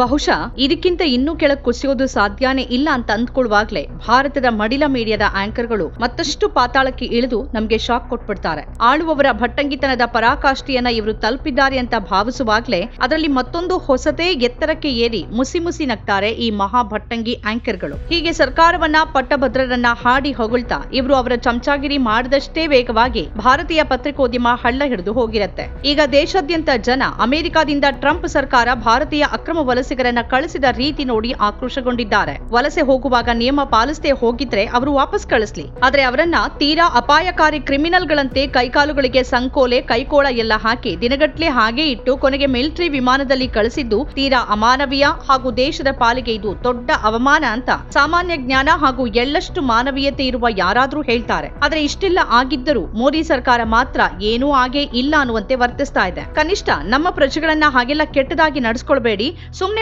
ಬಹುಶಃ ಇದಕ್ಕಿಂತ ಇನ್ನೂ ಕೆಳಗೆ ಕುಸಿಯೋದು ಸಾಧ್ಯನೇ ಇಲ್ಲ ಅಂತ ಅಂದ್ಕೊಳ್ಳುವಾಗ್ಲೇ ಭಾರತದ ಮಡಿಲ ಮೀಡಿಯಾದ ಆಂಕರ್ಗಳು ಮತ್ತಷ್ಟು ಪಾತಾಳಕ್ಕೆ ಇಳಿದು ನಮ್ಗೆ ಶಾಕ್ ಕೊಟ್ಬಿಡ್ತಾರೆ. ಆಳುವವರ ಭಟ್ಟಂಗಿತನದ ಪರಾಕಾಷ್ಠಿಯನ್ನ ಇವರು ತಲುಪಿದ್ದಾರೆ ಅಂತ ಭಾವಿಸುವಾಗ್ಲೇ ಅದರಲ್ಲಿ ಮತ್ತೊಂದು ಹೊಸತೇ ಎತ್ತರಕ್ಕೆ ಏರಿ ಮುಸಿ ಮುಸಿ ನಗ್ತಾರೆ ಈ ಮಹಾ ಭಟ್ಟಂಗಿ ಆಂಕರ್ಗಳು. ಹೀಗೆ ಸರ್ಕಾರವನ್ನ ಪಟ್ಟಭದ್ರರನ್ನ ಹಾಡಿ ಹೊಗಳ್ತಾ ಇವರು ಅವರ ಚಮಚಾಗಿರಿ ಮಾಡಿದಷ್ಟೇ ವೇಗವಾಗಿ ಭಾರತೀಯ ಪತ್ರಿಕೋದ್ಯಮ ಹಳ್ಳ ಹಿಡಿದು ಹೋಗಿರತ್ತೆ. ಈಗ ದೇಶಾದ್ಯಂತ ಜನ ಅಮೆರಿಕಾದಿಂದ ಟ್ರಂಪ್ ಸರ್ಕಾರ ಭಾರತೀಯ ಅಕ್ರಮ ವಲಸಿಗರನ್ನ ಕಳಿಸಿದ ರೀತಿ ನೋಡಿ ಆಕ್ರೋಶಗೊಂಡಿದ್ದಾರೆ. ವಲಸೆ ಹೋಗುವಾಗ ನಿಯಮ ಪಾಲಿಸದೆ ಹೋಗಿದ್ರೆ ಅವರು ವಾಪಸ್ ಕಳಿಸ್ಲಿ. ಆದ್ರೆ ಅವರನ್ನ ತೀರಾ ಅಪಾಯಕಾರಿ ಕ್ರಿಮಿನಲ್ಗಳಂತೆ ಕೈಕಾಲುಗಳಿಗೆ ಸಂಕೋಲೆ, ಕೈಕೋಳ ಎಲ್ಲ ಹಾಕಿ ದಿನಗಟ್ಲೆ ಹಾಗೆ ಇಟ್ಟು ಕೊನೆಗೆ ಮಿಲಿಟರಿ ವಿಮಾನದಲ್ಲಿ ಕಳಿಸಿದ್ದು ತೀರಾ ಅಮಾನವೀಯ ಹಾಗೂ ದೇಶದ ಪಾಲಿಗೆ ಇದು ದೊಡ್ಡ ಅವಮಾನ ಅಂತ ಸಾಮಾನ್ಯ ಜ್ಞಾನ ಹಾಗೂ ಎಳ್ಳಷ್ಟು ಮಾನವೀಯತೆ ಇರುವ ಯಾರಾದ್ರೂ ಹೇಳ್ತಾರೆ. ಆದ್ರೆ ಇಷ್ಟೆಲ್ಲ ಆಗಿದ್ದರೂ ಮೋದಿ ಸರ್ಕಾರ ಮಾತ್ರ ಏನೂ ಆಗೇ ಇಲ್ಲ ಅನ್ನುವಂತೆ ವರ್ತಿಸ್ತಾ ಇದೆ. ಕನಿಷ್ಠ ನಮ್ಮ ಪ್ರಜೆಗಳನ್ನ ಹಾಗೆಲ್ಲ ಕೆಟ್ಟದಾಗಿ ನಡೆಸ್ಕೊಳ್ಬೇಡಿ.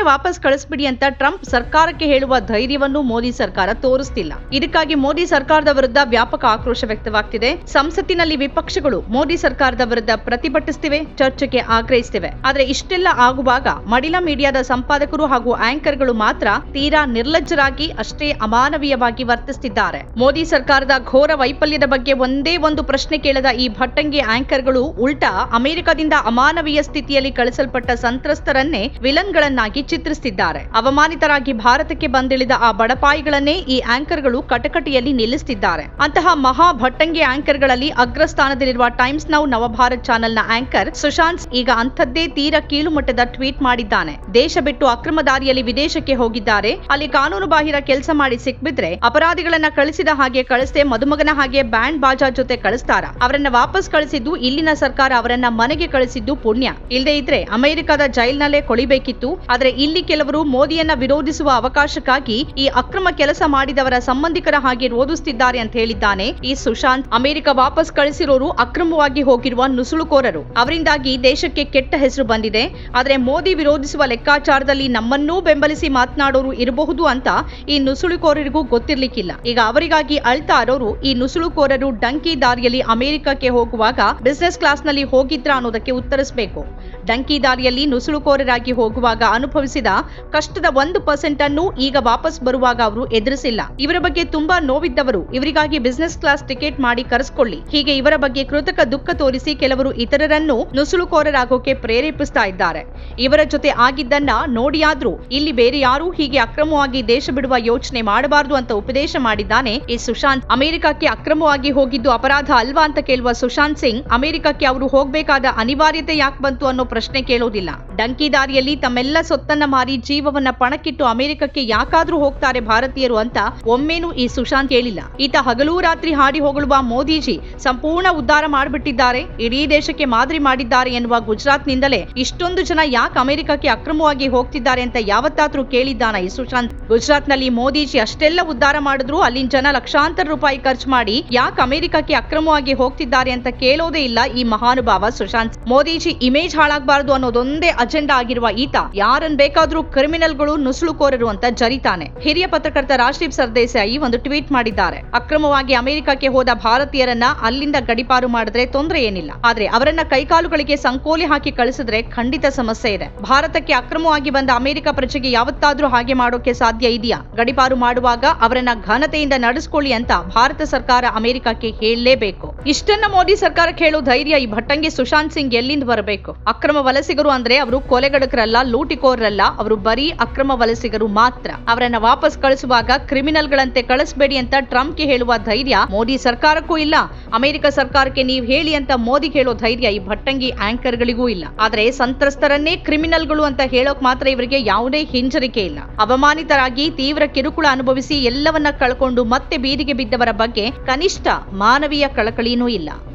ವಾಪಸ್ ಕಳಿಸ್ಬಿಡಿ ಅಂತ ಟ್ರಂಪ್ ಸರ್ಕಾರಕ್ಕೆ ಹೇಳುವ ಧೈರ್ಯವನ್ನು ಮೋದಿ ಸರ್ಕಾರ ತೋರಿಸ್ತಿಲ್ಲ. ಇದಕ್ಕಾಗಿ ಮೋದಿ ಸರ್ಕಾರದ ವಿರುದ್ಧ ವ್ಯಾಪಕ ಆಕ್ರೋಶ ವ್ಯಕ್ತವಾಗ್ತಿದೆ. ಸಂಸತ್ತಿನಲ್ಲಿ ವಿಪಕ್ಷಗಳು ಮೋದಿ ಸರ್ಕಾರದ ವಿರುದ್ಧ ಪ್ರತಿಭಟಿಸ್ತಿವೆ, ಚರ್ಚೆಗೆ ಆಗ್ರಹಿಸ್ತಿವೆ. ಆದರೆ ಇಷ್ಟೆಲ್ಲ ಆಗುವಾಗ ಮಡಿಲ ಮೀಡಿಯಾದ ಸಂಪಾದಕರು ಹಾಗೂ ಆಂಕರ್ಗಳು ಮಾತ್ರ ತೀರಾ ನಿರ್ಲಜ್ಜರಾಗಿ ಅಷ್ಟೇ ಅಮಾನವೀಯವಾಗಿ ವರ್ತಿಸುತ್ತಿದ್ದಾರೆ ಮೋದಿ ಸರ್ಕಾರದ ಘೋರ ವೈಫಲ್ಯದ ಬಗ್ಗೆ ಒಂದೇ ಒಂದು ಪ್ರಶ್ನೆ ಕೇಳದ ಈ ಭಟ್ಟಂಗಿ ಆಂಕರ್ಗಳು ಉಲ್ಟಾ ಅಮೆರಿಕದಿಂದ ಅಮಾನವೀಯ ಸ್ಥಿತಿಯಲ್ಲಿ ಕಳಿಸಲ್ಪಟ್ಟ ಸಂತ್ರಸ್ತರನ್ನೇ ವಿಲನ್ಗಳನ್ನಾಗಿ ಚಿತ್ರಿಸುತ್ತಿದ್ದಾರೆ ಅವಮಾನಿತರಾಗಿ ಭಾರತಕ್ಕೆ ಬಂದಿಳಿದ ಆ ಬಡಪಾಯಿಗಳನ್ನೇ ಈ ಆಂಕರ್ಗಳು ಕಟಕಟಿಯಲ್ಲಿ ನಿಲ್ಲಿಸುತ್ತಿದ್ದಾರೆ ಅಂತಹ ಮಹಾ ಭಟ್ಟಂಗಿ ಆಂಕರ್ಗಳಲ್ಲಿ ಅಗ್ರಸ್ಥಾನದಲ್ಲಿರುವ ಟೈಮ್ಸ್ ನೌ ನವಭಾರತ್ ಚಾನೆಲ್ನ ಆಂಕರ್ ಸುಶಾಂತ್ ಈಗ ಅಂಥದ್ದೇ ತೀರಾ ಕೀಳುಮಟ್ಟದ ಟ್ವೀಟ್ ಮಾಡಿದ್ದಾನೆ. ದೇಶ ಬಿಟ್ಟು ಅಕ್ರಮ ದಾರಿಯಲ್ಲಿ ವಿದೇಶಕ್ಕೆ ಹೋಗಿದ್ದಾರೆ. ಅಲ್ಲಿ ಕಾನೂನು ಬಾಹಿರ ಕೆಲಸ ಮಾಡಿ ಸಿಕ್ಬಿದ್ರೆ ಅಪರಾಧಿಗಳನ್ನ ಕಳಿಸಿದ ಹಾಗೆ ಕಳಿಸದೆ ಮದುಮಗನ ಹಾಗೆ ಬ್ಯಾಂಡ್ ಬಾಜಾ ಜೊತೆ ಕಳಿಸ್ತಾರ. ಅವರನ್ನ ವಾಪಸ್ ಕಳಿಸಿದ್ದು ಇಲ್ಲಿನ ಸರ್ಕಾರ ಅವರನ್ನ ಮನೆಗೆ ಕಳಿಸಿದ್ದು ಪುಣ್ಯ. ಇಲ್ಲದೆ ಇದ್ರೆ ಅಮೆರಿಕದ ಜೈಲ್ನಲ್ಲೇ ಕೊಳಿಬೇಕಿತ್ತು. ಆದ್ರೆ ಇಲ್ಲಿ ಕೆಲವರು ಮೋದಿಯನ್ನ ವಿರೋಧಿಸುವ ಅವಕಾಶಕ್ಕಾಗಿ ಈ ಅಕ್ರಮ ಕೆಲಸ ಮಾಡಿದವರ ಸಂಬಂಧಿಕರ ಹಾಗೆ ರೋಧಿಸುತ್ತಿದ್ದಾರೆ ಅಂತ ಹೇಳಿದ್ದಾನೆ ಈ ಸುಶಾಂತ್. ಅಮೆರಿಕ ವಾಪಸ್ ಕಳಿಸಿರೋರು ಅಕ್ರಮವಾಗಿ ಹೋಗಿರುವ ನುಸುಳುಕೋರರು. ಅವರಿಂದಾಗಿ ದೇಶಕ್ಕೆ ಕೆಟ್ಟ ಹೆಸರು ಬಂದಿದೆ. ಆದರೆ ಮೋದಿ ವಿರೋಧಿಸುವ ಲೆಕ್ಕಾಚಾರದಲ್ಲಿ ನಮ್ಮನ್ನೂ ಬೆಂಬಲಿಸಿ ಮಾತನಾಡೋರು ಇರಬಹುದು ಅಂತ ಈ ನುಸುಳುಕೋರರಿಗೂ ಗೊತ್ತಿರ್ಲಿಕ್ಕಿಲ್ಲ. ಈಗ ಅವರಿಗಾಗಿ ಅಳ್ತಾ ಇರೋರು ಈ ನುಸುಳುಕೋರರು ಡಂಕಿ ದಾರಿಯಲ್ಲಿ ಅಮೆರಿಕಕ್ಕೆ ಹೋಗುವಾಗ ಬಿಸಿನೆಸ್ ಕ್ಲಾಸ್ನಲ್ಲಿ ಹೋಗಿದ್ರ ಅನ್ನೋದಕ್ಕೆ ಉತ್ತರಿಸಬೇಕು. ಡಂಕಿ ದಾರಿಯಲ್ಲಿ ನುಸುಳುಕೋರರಾಗಿ ಹೋಗುವಾಗ ಅನುಭವಿಸಿದ ಕಷ್ಟದ ಒಂದು ಪರ್ಸೆಂಟ್ ಅನ್ನು ಈಗ ವಾಪಸ್ ಬರುವಾಗ ಅವರು ಎದುರಿಸಿಲ್ಲ. ಇವರ ಬಗ್ಗೆ ತುಂಬಾ ನೋವಿದ್ದವರು, ಇವರಿಗಾಗಿ ಬಿಸಿನೆಸ್ ಕ್ಲಾಸ್ ಟಿಕೆಟ್ ಮಾಡಿ ಕರೆಸ್ಕೊಳ್ಳಿ. ಹೀಗೆ ಇವರ ಬಗ್ಗೆ ಕೃತಕ ದುಃಖ ತೋರಿಸಿ ಕೆಲವರು ಇತರರನ್ನು ನುಸುಳುಕೋರರಾಗೋಕೆ ಪ್ರೇರೇಪಿಸ್ತಾ ಇದ್ದಾರೆ. ಇವರ ಜೊತೆ ಆಗಿದ್ದನ್ನ ನೋಡಿಯಾದ್ರೂ ಇಲ್ಲಿ ಬೇರೆ ಯಾರೂ ಹೀಗೆ ಅಕ್ರಮವಾಗಿ ದೇಶ ಬಿಡುವ ಯೋಚನೆ ಮಾಡಬಾರದು ಅಂತ ಉಪದೇಶ ಮಾಡಿದ್ದಾನೆ ಈ ಸುಶಾಂತ್. ಅಮೆರಿಕಕ್ಕೆ ಅಕ್ರಮವಾಗಿ ಹೋಗಿದ್ದು ಅಪರಾಧ ಅಲ್ವಾ ಅಂತ ಕೇಳುವ ಸುಶಾಂತ್ ಸಿಂಗ್, ಅಮೆರಿಕಕ್ಕೆ ಅವರು ಹೋಗಬೇಕಾದ ಅನಿವಾರ್ಯತೆ ಯಾಕೆ ಬಂತು ಅನ್ನೋ ಪ್ರಶ್ನೆ ಕೇಳೋದಿಲ್ಲ. ಡಂಕಿ ದಾರಿಯಲ್ಲಿ ತಮ್ಮೆಲ್ಲ ಸೊತ್ತನ್ನ ಮಾರಿ ಜೀವವನ್ನ ಪಣಕ್ಕಿಟ್ಟು ಅಮೆರಿಕಕ್ಕೆ ಯಾಕಾದ್ರೂ ಹೋಗ್ತಾರೆ ಭಾರತೀಯರು ಅಂತ ಒಮ್ಮೆನೂ ಈ ಸುಶಾಂತ್ ಹೇಳಿಲ್ಲ. ಈತ ಹಗಲೂ ರಾತ್ರಿ ಹಾಡಿ ಹೊಗಳುವ ಮೋದಿಜಿ ಸಂಪೂರ್ಣ ಉದ್ಧಾರ ಮಾಡಿಬಿಟ್ಟಿದ್ದಾರೆ. ಇಡೀ ದೇಶಕ್ಕೆ ಮಾದರಿ ಮಾಡಿದ್ದಾರೆ ಎನ್ನುವ ಗುಜರಾತ್ನಿಂದಲೇ ಇಷ್ಟೊಂದು ಜನ ಯಾಕೆ ಅಮೆರಿಕಕ್ಕೆ ಅಕ್ರಮವಾಗಿ ಹೋಗ್ತಿದ್ದಾರೆ ಅಂತ ಯಾವತ್ತಾದ್ರೂ ಕೇಳಿದ್ದಾನ ಈ ಸುಶಾಂತ್? ಗುಜರಾತ್ನಲ್ಲಿ ಮೋದಿಜಿ ಅಷ್ಟೆಲ್ಲ ಉದ್ಧಾರ ಮಾಡಿದ್ರು ಅಲ್ಲಿನ ಜನ ಲಕ್ಷಾಂತರ ರೂಪಾಯಿ ಖರ್ಚು ಮಾಡಿ ಯಾಕೆ ಅಮೆರಿಕಕ್ಕೆ ಅಕ್ರಮವಾಗಿ ಹೋಗ್ತಿದ್ದಾರೆ ಅಂತ ಕೇಳೋದೇ ಇಲ್ಲ ಈ ಮಹಾನುಭಾವ ಸುಶಾಂತ್. ಮೋದಿಜಿ ಇಮೇಜ್ ಹಾಳಾಗಬಾರದು ಅನ್ನೋದೊಂದೇ ಅಜೆಂಡಾ ಆಗಿರುವ ಈತ ಯಾರನ್ ಬೇಕಾದ್ರೂ ಕ್ರಿಮಿನಲ್ಗಳು ನುಸುಳುಕೋರರು ಅಂತ ಜರಿತಾನೆ. ಹಿರಿಯ ಪತ್ರಕರ್ತ ರಾಜದೀಪ್ ಸರ್ದೇಸಾಯಿ ಒಂದು ಟ್ವೀಟ್ ಮಾಡಿದ್ದಾರೆ. ಅಕ್ರಮವಾಗಿ ಅಮೆರಿಕಕ್ಕೆ ಹೋದ ಭಾರತೀಯರನ್ನ ಅಲ್ಲಿಂದ ಗಡಿಪಾರು ಮಾಡಿದ್ರೆ ತೊಂದರೆ ಏನಿಲ್ಲ. ಆದ್ರೆ ಅವರನ್ನ ಕೈಕಾಲುಗಳಿಗೆ ಸಂಕೋಲಿ ಹಾಕಿ ಕಳಿಸಿದ್ರೆ ಖಂಡಿತ ಸಮಸ್ಯೆ ಇದೆ. ಭಾರತಕ್ಕೆ ಅಕ್ರಮವಾಗಿ ಬಂದ ಅಮೆರಿಕ ಪ್ರಜೆಗೆ ಯಾವತ್ತಾದ್ರೂ ಹಾಗೆ ಮಾಡೋಕೆ ಸಾಧ್ಯ ಇದೆಯಾ? ಗಡಿಪಾರು ಮಾಡುವಾಗ ಅವರನ್ನ ಘನತೆಯಿಂದ ನಡೆಸ್ಕೊಳ್ಳಿ ಅಂತ ಭಾರತ ಸರ್ಕಾರ ಅಮೆರಿಕಕ್ಕೆ ಹೇಳಲೇಬೇಕು. ಇಷ್ಟನ್ನ ಮೋದಿ ಸರ್ಕಾರಕ್ಕೆ ಹೇಳೋ ಧೈರ್ಯ ಈ ಭಟ್ಟಂಗಿ ಸುಶಾಂತ್ ಸಿಂಗ್ ಎಲ್ಲಿಂದ ಬರಬೇಕು? ಅಕ್ರಮ ವಲಸಿಗರು ಅಂದ್ರೆ ಅವರು ಕೊಲೆಗಡಕರಲ್ಲ, ಲೂಟಿಕೋರರಲ್ಲ, ಅವರು ಬರೀ ಅಕ್ರಮ ವಲಸಿಗರು ಮಾತ್ರ. ಅವರನ್ನ ವಾಪಸ್ ಕಳಿಸುವಾಗ ಕ್ರಿಮಿನಲ್ಗಳಂತೆ ಕಳಿಸಬೇಡಿ ಅಂತ ಟ್ರಂಪ್ಗೆ ಹೇಳುವ ಧೈರ್ಯ ಮೋದಿ ಸರ್ಕಾರಕ್ಕೂ ಇಲ್ಲ. ಅಮೆರಿಕ ಸರ್ಕಾರಕ್ಕೆ ನೀವು ಹೇಳಿ ಅಂತ ಮೋದಿ ಹೇಳೋ ಧೈರ್ಯ ಈ ಭಟ್ಟಂಗಿ ಆಂಕರ್ಗಳಿಗೂ ಇಲ್ಲ. ಆದ್ರೆ ಸಂತ್ರಸ್ತರನ್ನೇ ಕ್ರಿಮಿನಲ್ಗಳು ಅಂತ ಹೇಳೋಕ್ ಮಾತ್ರ ಇವರಿಗೆ ಯಾವುದೇ ಹಿಂಜರಿಕೆ ಇಲ್ಲ. ಅವಮಾನಿತರಾಗಿ ತೀವ್ರ ಕಿರುಕುಳ ಅನುಭವಿಸಿ ಎಲ್ಲವನ್ನ ಕಳ್ಕೊಂಡು ಮತ್ತೆ ಬೀದಿಗೆ ಬಿದ್ದವರ ಬಗ್ಗೆ ಕನಿಷ್ಠ ಮಾನವೀಯ ಕಳಕಳಿನೂ ಇಲ್ಲ.